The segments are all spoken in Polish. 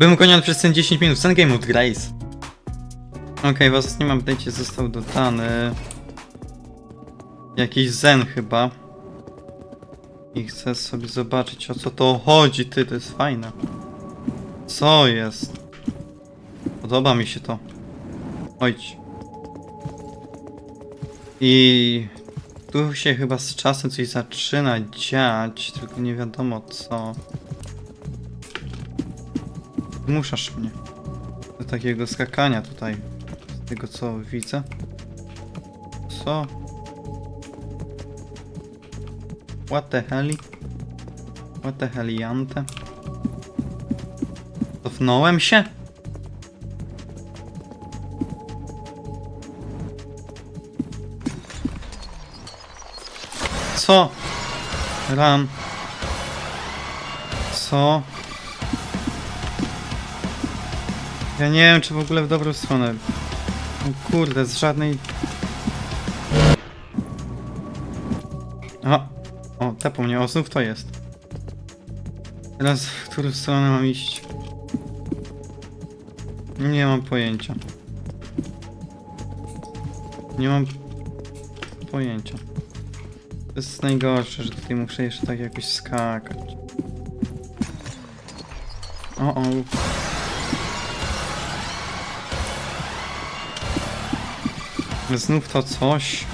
Byłem goniony przez ten 10 minut, ten game of Grace. Okej, w ostatnim update'cie został dodany... Jakiś zen chyba. I chcę sobie zobaczyć o co to chodzi, ty, to jest fajne. Co jest? Podoba mi się to. Ojdź. I tu się chyba z czasem coś zaczyna dziać, tylko nie wiadomo co. Muszasz mnie. Do takiego skakania tutaj. Z tego co widzę. Co? What the hell? What the heliante? Cofnąłem się? Co? Ram. Co? Ja nie wiem, czy w ogóle w dobrą stronę. O kurde, z żadnej... Aha. O, tepł mnie, o, znów to jest. Teraz w którą stronę mam iść? Nie mam pojęcia. Nie mam pojęcia. To jest najgorsze, że tutaj muszę jeszcze tak jakoś skakać. O, o. Znów to coś.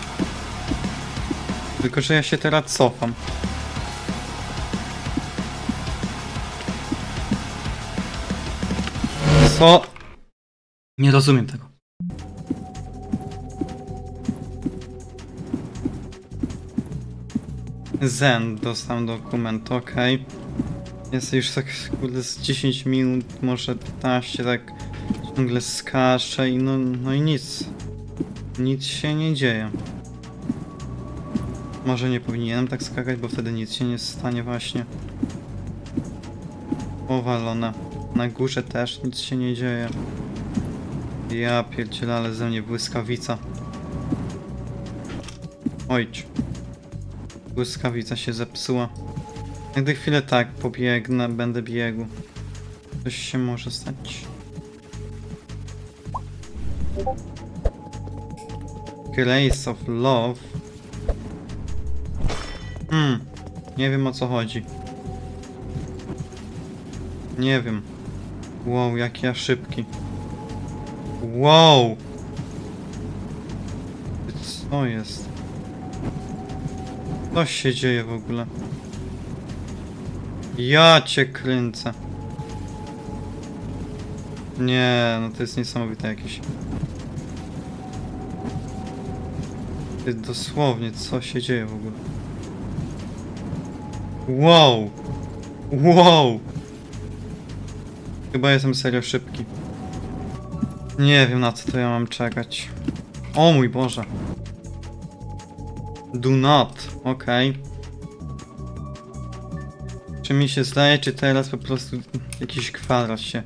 Tylko, że ja się teraz cofam. Co? Nie rozumiem tego. Zen, dostałem dokument, ok. Jest już tak kurde z 10 minut, może 15, tak ciągle skacze i no, no i nic. Nic się nie dzieje. Może nie powinienem tak skakać, bo wtedy nic się nie stanie właśnie. Powalone. Na górze też nic się nie dzieje. Ja pierdzielę, ale ze mnie błyskawica. Ojdź. Błyskawica się zepsuła. Gdy chwilę tak pobiegnę, będę biegł. Coś się może stać. Grace of Love. Hmm, nie wiem o co chodzi. Nie wiem. Wow, jak ja szybki. Wow! Co jest? Co się dzieje w ogóle? Ja cię kręcę. Nie, no to jest niesamowite jakieś. Ty, dosłownie, co się dzieje w ogóle? Wow! Wow! Chyba jestem serio szybki. Nie wiem na co to ja mam czekać. O mój Boże. Do not, okej. Czy mi się zdaje, czy teraz po prostu jakiś kwadrat się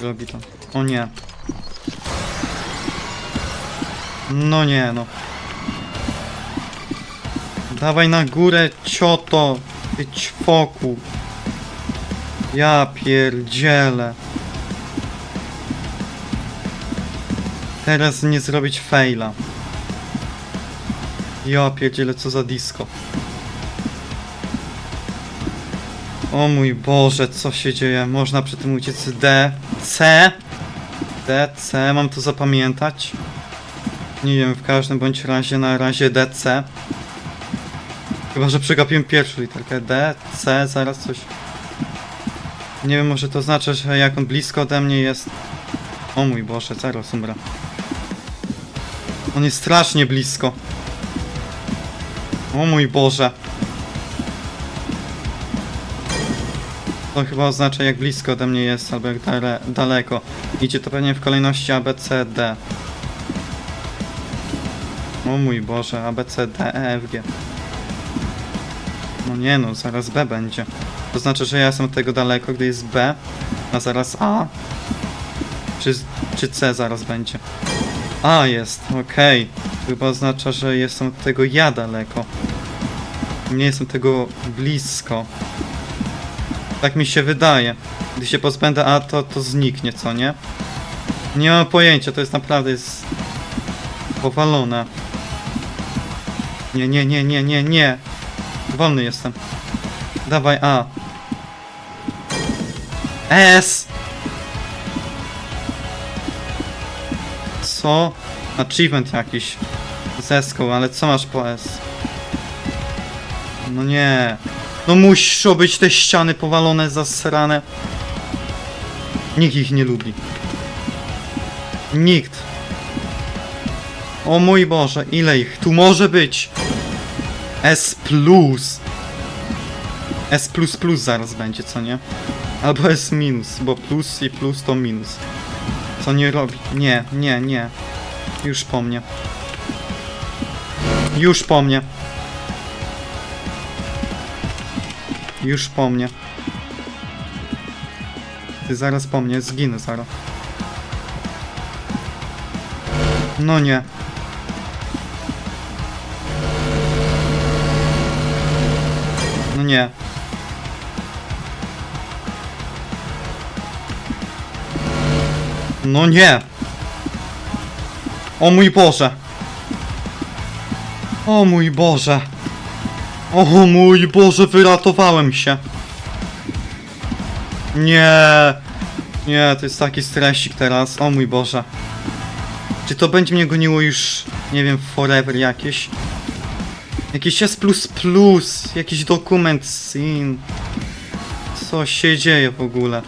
robi tam? O nie. No nie, no. Dawaj na górę, cioto! Ty ćwoku! Ja pierdzielę. Teraz nie zrobić faila. Ja pierdzielę, co za disco. O mój Boże, co się dzieje? Można przy tym uciec D, C, D, C, mam to zapamiętać? Nie wiem, w każdym bądź razie na razie DC. Chyba, że przegapiłem pierwszą literkę D, C, zaraz coś. Nie wiem, może to znaczy, że jak on blisko ode mnie jest. O mój Boże, zaraz umrę. On jest strasznie blisko. O mój Boże. To chyba oznacza jak blisko ode mnie jest, albo jak dale, daleko. Idzie to pewnie w kolejności A, B, C, D. O mój Boże, A, B, C, D, E, F, G. No nie no, zaraz B będzie. To znaczy, że ja jestem od tego daleko, gdy jest B, a zaraz A. Czy, czy C zaraz będzie? A jest, okej. Chyba oznacza, że jestem od tego ja daleko. Nie jestem tego blisko. Tak mi się wydaje. Gdy się pozbędę A, to, to zniknie, co nie? Nie mam pojęcia, to jest naprawdę jest powalone. Nie, nie, nie, nie, nie, nie. Wolny jestem. Dawaj A. S! Co? Achievement jakiś. Zeskał, ale co masz po S? No nie. No muszą być te ściany powalone, zasrane. Nikt ich nie lubi. Nikt. O mój Boże, ile ich tu może być? S. S zaraz będzie, co nie? Albo S minus, bo plus i plus to minus. Co nie robi? Nie, nie, nie. Już po mnie. Już po mnie. Już po mnie. Ty zaraz po mnie, zginę zaraz. No nie. No nie. No nie. O mój Boże. O mój Boże. O mój Boże, wyratowałem się. Nie. Nie, to jest taki stresik teraz. O mój Boże. Czy to będzie mnie goniło już, nie wiem, forever jakieś? Jakiś S++, jakiś dokument SIN. Co się dzieje w ogóle?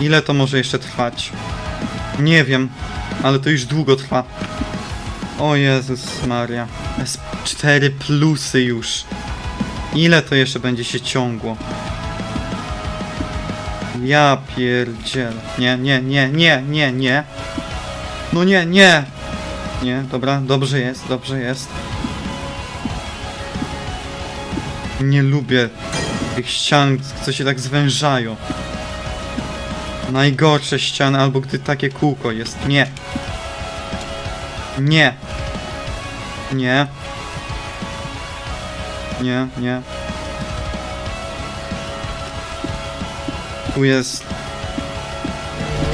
Ile to może jeszcze trwać? Nie wiem, ale to już długo trwa. O Jezus Maria. S4 plusy już. Ile to jeszcze będzie się ciągło? Ja pierdzielę. Nie, nie, nie, nie, nie, nie. No nie, nie. Nie, dobra, dobrze jest, dobrze jest. Nie lubię tych ścian, co się tak zwężają. Najgorsze ściany, albo gdy takie kółko jest. Nie. Nie. Nie. Nie, nie. Tu jest.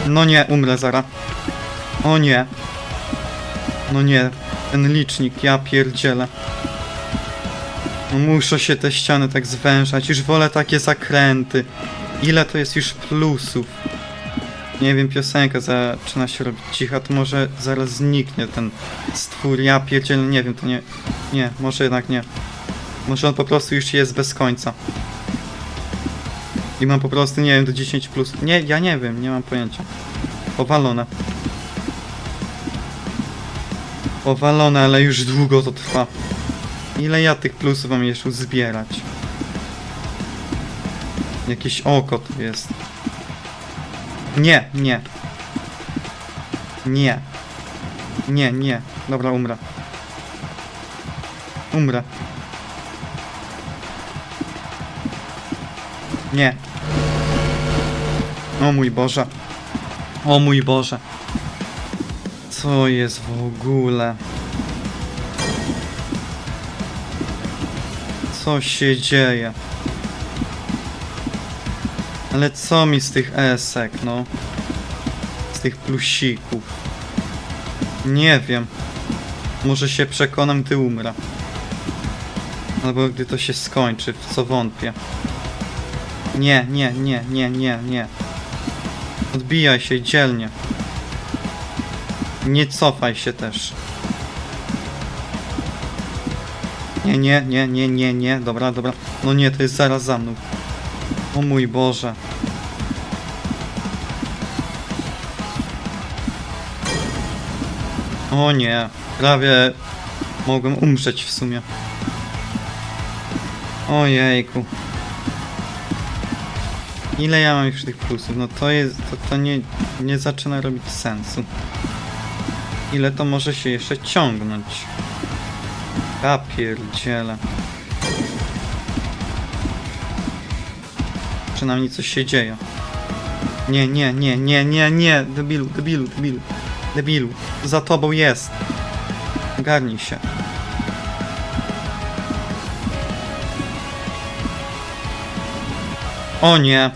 No nie, umrę zara. O nie. No nie, ten licznik, ja pierdzielę. No muszą się te ściany tak zwężać, już wolę takie zakręty. Ile to jest już plusów? Nie wiem, piosenka zaczyna się robić cicha, to może zaraz zniknie ten stwór, ja pierdzielę, nie wiem, to nie... Nie, może jednak nie. Może on po prostu już jest bez końca. I mam po prostu, nie wiem, do 10 plus. Nie, ja nie wiem, nie mam pojęcia. Powalone. Powalone, ale już długo to trwa. Ile ja tych plusów mam jeszcze zbierać? Jakieś oko tu jest. Nie, nie. Nie. Nie, nie. Dobra, umrę. Umrę. Nie. O mój Boże. O mój Boże. Co jest w ogóle? Co się dzieje? Ale co mi z tych esek, no? Z tych plusików. Nie wiem. Może się przekonam, gdy umrę. Albo gdy to się skończy, w co wątpię. Nie, nie, nie, nie, nie, nie. Odbijaj się dzielnie. Nie cofaj się też. Nie, nie, nie, nie, nie, nie. Dobra, dobra. No nie, to jest zaraz za mną. O mój Boże. O nie. Prawie mogłem umrzeć w sumie. Ojejku. Ile ja mam już tych plusów? No to jest, to, to nie, nie zaczyna robić sensu. Ile to może się jeszcze ciągnąć? Ja pierdziele. Przynajmniej coś się dzieje. Nie, nie, nie, nie, nie, nie, debilu, debilu, debilu, debilu. Za tobą jest. Garnij się. O nie!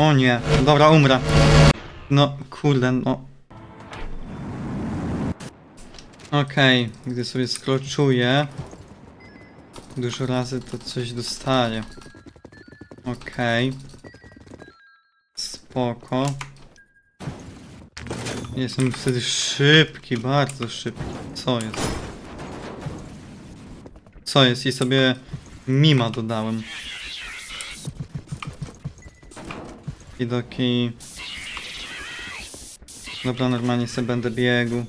O nie, dobra, umrę. No, kurde, no. Okej, gdy sobie skroczuję dużo razy, to coś dostaję. Okej. Spoko. Jestem wtedy szybki, bardzo szybki. Co jest? Co jest? I sobie mima dodałem. Widoki. Dobra, normalnie sobie będę biegł.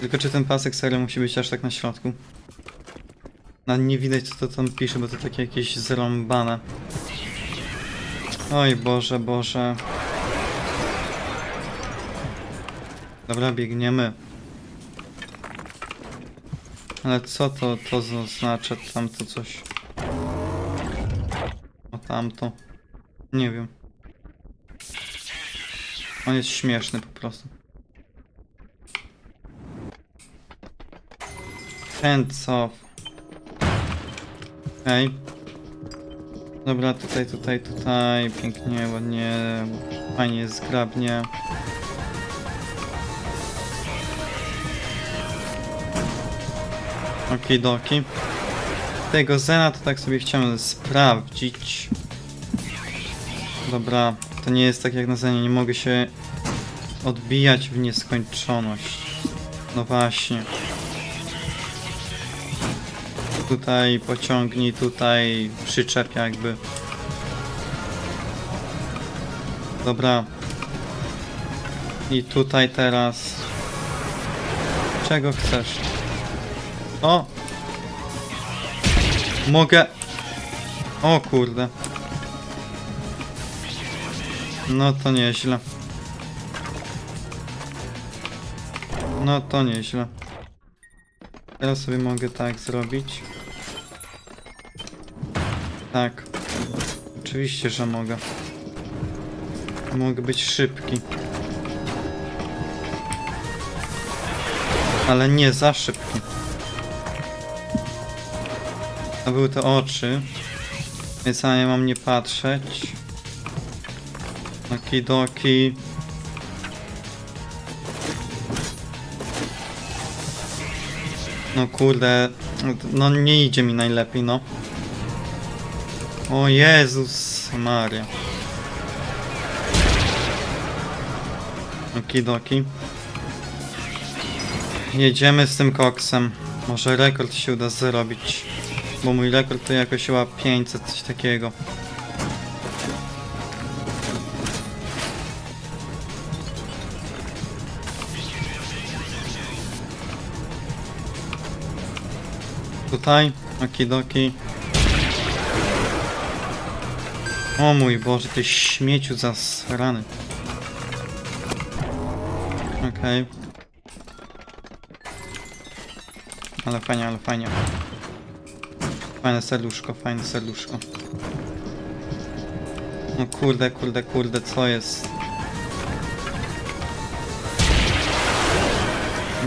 Tylko czy ten pasek serio musi być aż tak na środku? No nie widać co to tam pisze, bo to takie jakieś zrąbane. Oj Boże, Boże. Dobra, biegniemy. Ale co to, to oznacza? Tamto coś. O tamto. Nie wiem. On jest śmieszny po prostu. Hands off. Okej. Dobra, tutaj, tutaj, tutaj. Pięknie, ładnie. Fajnie zgrabnie. Okidoki. Tego Zena to tak sobie chciałem sprawdzić. Dobra, to nie jest tak jak na Zenie, nie mogę się odbijać w nieskończoność. No właśnie. Tutaj pociągnij, tutaj przyczep jakby. Dobra. I tutaj teraz. Czego chcesz? O! Mogę. O kurde. No to nieźle. No to nieźle. Teraz sobie mogę tak zrobić. Tak. Oczywiście, że mogę. Mogę być szybki. Ale nie za szybki. To były te oczy. Więc na nie mam nie patrzeć. Okidoki. No kurde, no nie idzie mi najlepiej, no. O Jezus Maria. Okidoki. Jedziemy z tym koksem. Może rekord się uda zrobić. Bo mój rekord to jakoś chyba 500, coś takiego. Tutaj, okidoki. O mój Boże, ty śmieciu zasrany. Okej. Ale fajnie, ale fajnie. Fajne serduszko, fajne serduszko. No kurde, kurde, kurde, co jest?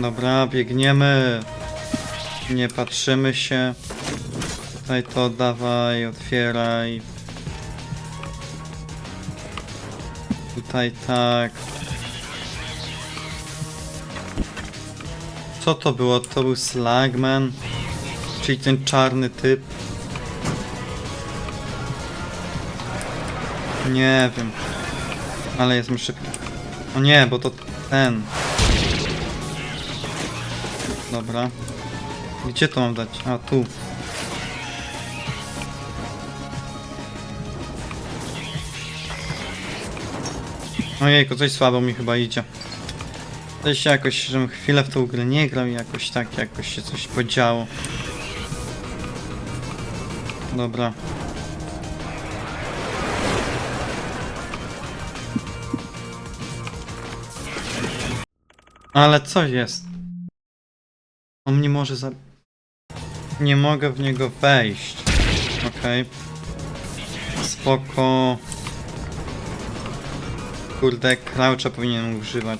Dobra, biegniemy. Nie patrzymy się. Tutaj to dawaj, otwieraj. Tutaj tak. Co to było? To był Slagman? Czyli ten czarny typ? Nie wiem. Ale jestem szybki. O nie, bo to ten. Dobra. Gdzie to mam dać? A, tu. Ojejku, coś słabo mi chyba idzie. Coś się jakoś, żebym chwilę w tą grę nie grał i jakoś tak, jakoś się coś podziało. Dobra. Ale co jest? On mnie może za... Nie mogę w niego wejść. Okej. Spoko. Kurde, croucha powinienem używać.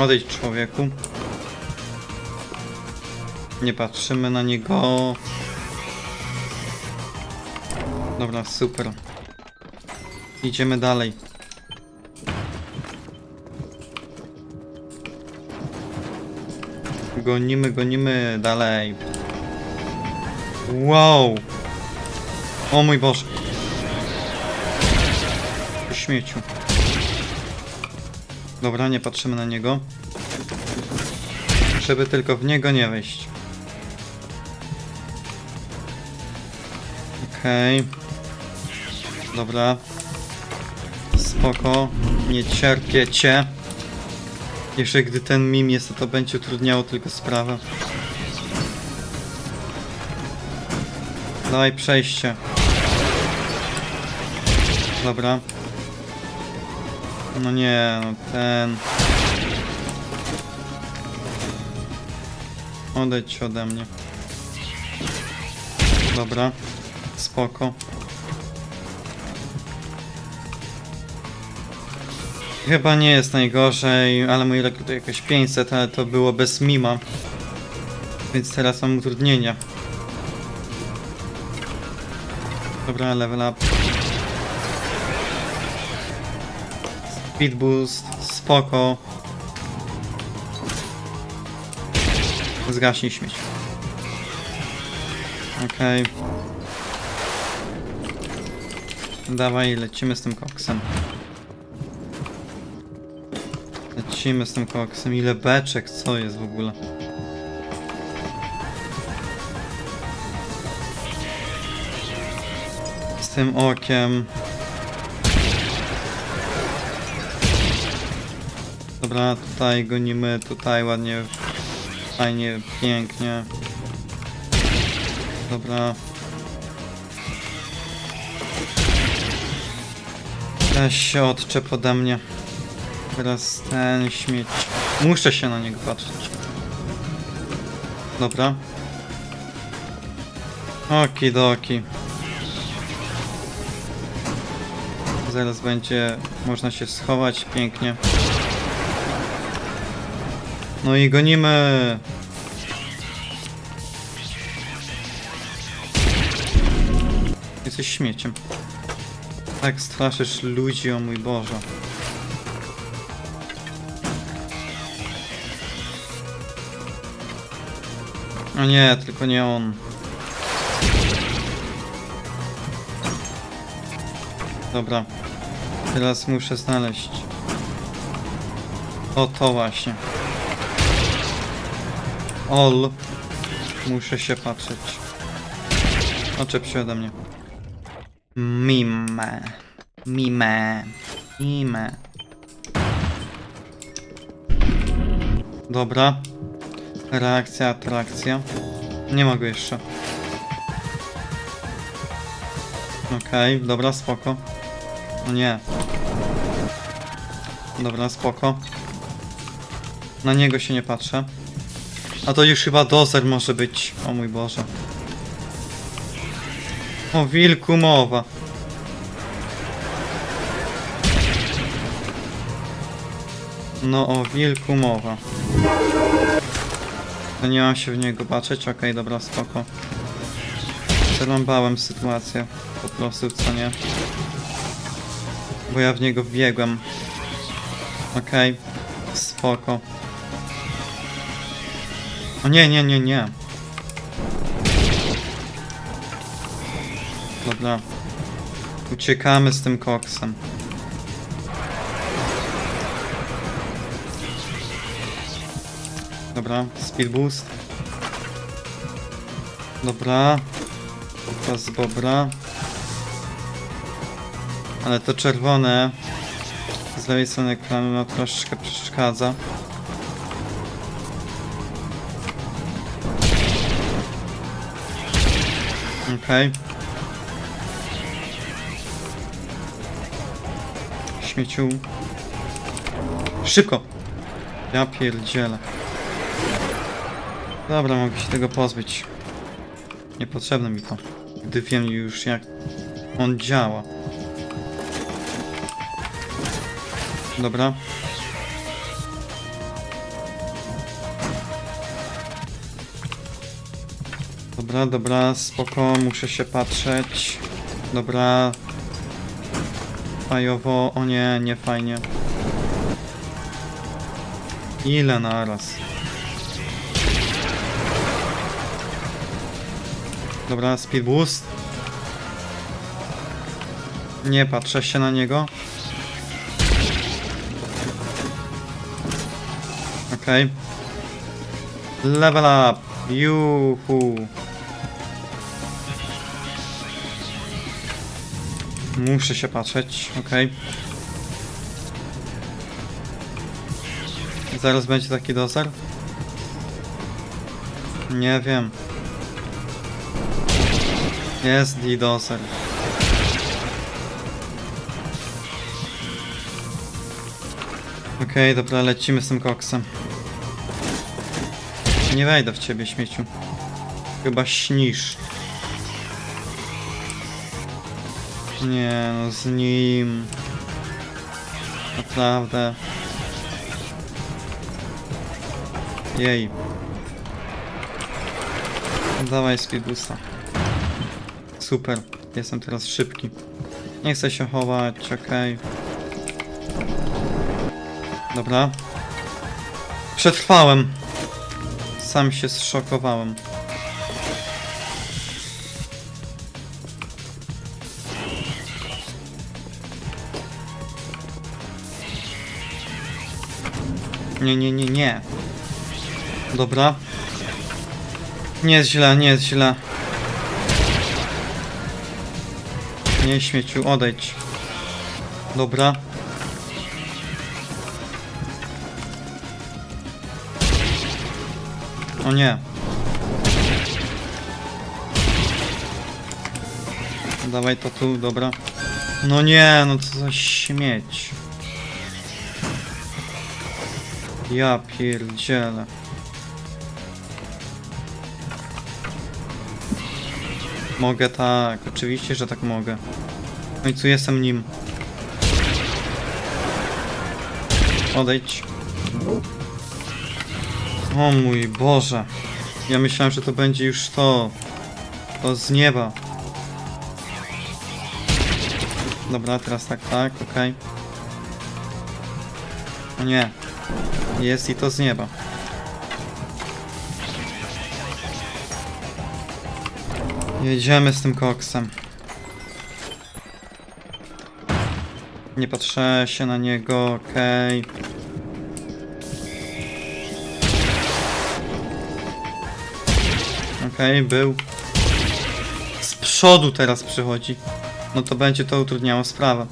Odejdź człowieku. Nie patrzymy na niego. Dobra, super. Idziemy dalej. Gonimy, gonimy dalej. Wow! O mój Boże. Ty Śmieciu. Dobra, nie patrzymy na niego. Żeby tylko w niego nie wejść. Okej. Dobra. Spoko. Nie cierpię cię. Jeszcze gdy ten mim jest, to, to będzie utrudniało tylko sprawę. Dawaj przejście. Dobra. No nie, no ten... Odejdź ode mnie. Dobra. Spoko. Chyba nie jest najgorzej, ale mój rekord to jakoś 500, ale to było bez mima. Więc teraz mam utrudnienia. Dobra, level up. Speed boost, spoko. Zgaśnij śmieć. Okej. Dawaj, lecimy z tym koksem. Lecimy z tym koksem. Ile beczek, co jest w ogóle? Z tym okiem. Dobra, tutaj gonimy, tutaj ładnie, fajnie, pięknie. Dobra. Weź się odczep ode mnie. Teraz ten śmieć. Muszę się na niego patrzeć. Dobra. Okidoki. Zaraz będzie można się schować pięknie. No i gonimy. Jesteś śmieciem. Tak straszysz ludzi, o mój Boże. O nie, tylko nie on. Dobra. Teraz muszę znaleźć. O to właśnie. Ol. Muszę się patrzeć. Oczep się ode mnie. Mime. Mime. Mime. Dobra. Reakcja, atrakcja. Nie mogę jeszcze. Okej, dobra, spoko. No nie. Dobra, spoko. Na niego się nie patrzę. A to już chyba dozer może być. O mój Boże. O wilku mowa. No o wilku mowa. To nie mam się w niego patrzeć, okej, dobra, spoko. Przerąbałem sytuację, po prostu, co nie? Bo ja w niego wbiegłem. Okej, spoko. O nie, nie, nie, nie. Dobra. Uciekamy z tym koksem. Dobra, speed boost. Dobra. Teraz bobra. Ale to czerwone z lewej strony ekranu no, troszeczkę przeszkadza. Okej. Śmieciu. Szybko! Ja pierdzielę. Dobra, mogę się tego pozbyć. Niepotrzebne mi to. Gdy wiem już jak on działa. Dobra. Dobra, dobra, spoko, muszę się patrzeć. Dobra. Fajowo, o nie, nie fajnie. Ile naraz? Dobra, speed boost. Nie patrzę się na niego. Okej. Level up. Juhu. Muszę się patrzeć, okej. Zaraz będzie taki dozer? Nie wiem. Jest D-dozer. Okej, dobra, lecimy z tym koksem. Nie wejdę w ciebie, śmieciu. Chyba śnisz. Nie no, z nim. Naprawdę. Jej. Dawaj speedboosta. Super, jestem teraz szybki. Nie chcę się chować, okej. Dobra. Przetrwałem. Sam się zszokowałem. Nie, nie, nie, nie. Dobra. Nie jest źle, nie jest źle. Nie śmieciu, odejdź. Dobra. O nie. Dawaj to tu, dobra. No nie, no co za śmieć. Ja pierdzielę. Mogę tak, oczywiście, że tak mogę. W końcu jestem nim. Odejdź. O mój Boże. Ja myślałem, że to będzie już to. To z nieba. Dobra, teraz tak, tak, okej. O nie. Jest i to z nieba. Jedziemy z tym koksem. Nie patrzę się na niego, okej. Okej, był. Z przodu teraz przychodzi. No to będzie to utrudniało sprawę.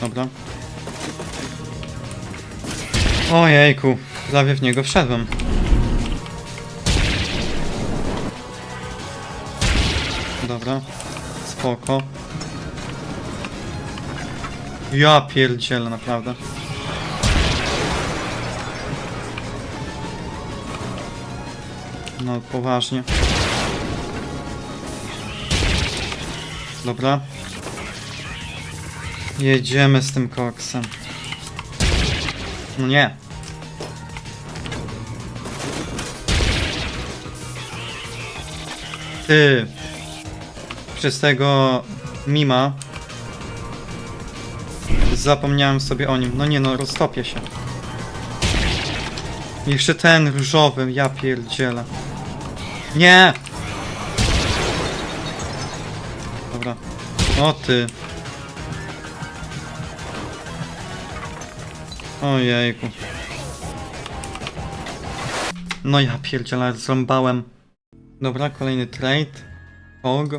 Dobra. Ojejku, prawie w niego wszedłem. Dobra, spoko. Ja pierdzielę, naprawdę. No, poważnie. Dobra. Jedziemy z tym koksem. No nie. Ty. Przez tego mima zapomniałem sobie o nim. No nie no, roztopię się. Jeszcze ten różowy, ja pierdzielę. Nie! Dobra. O ty. Ojejku. No ja pierdzielę, zrąbałem. Dobra, kolejny trade. Pog.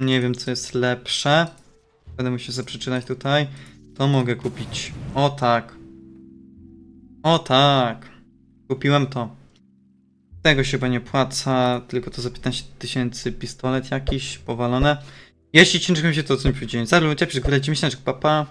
Nie wiem co jest lepsze. Będę musiał sobie przeczytać tutaj. To mogę kupić. O tak. O tak. Kupiłem to. Tego się chyba nie płaca, tylko to za 15 tysięcy pistolet jakiś, powalone. Jeśli ciężko mi się to, co mi powiedziałem. Zarówno, ciepłe, górę, 10 papa.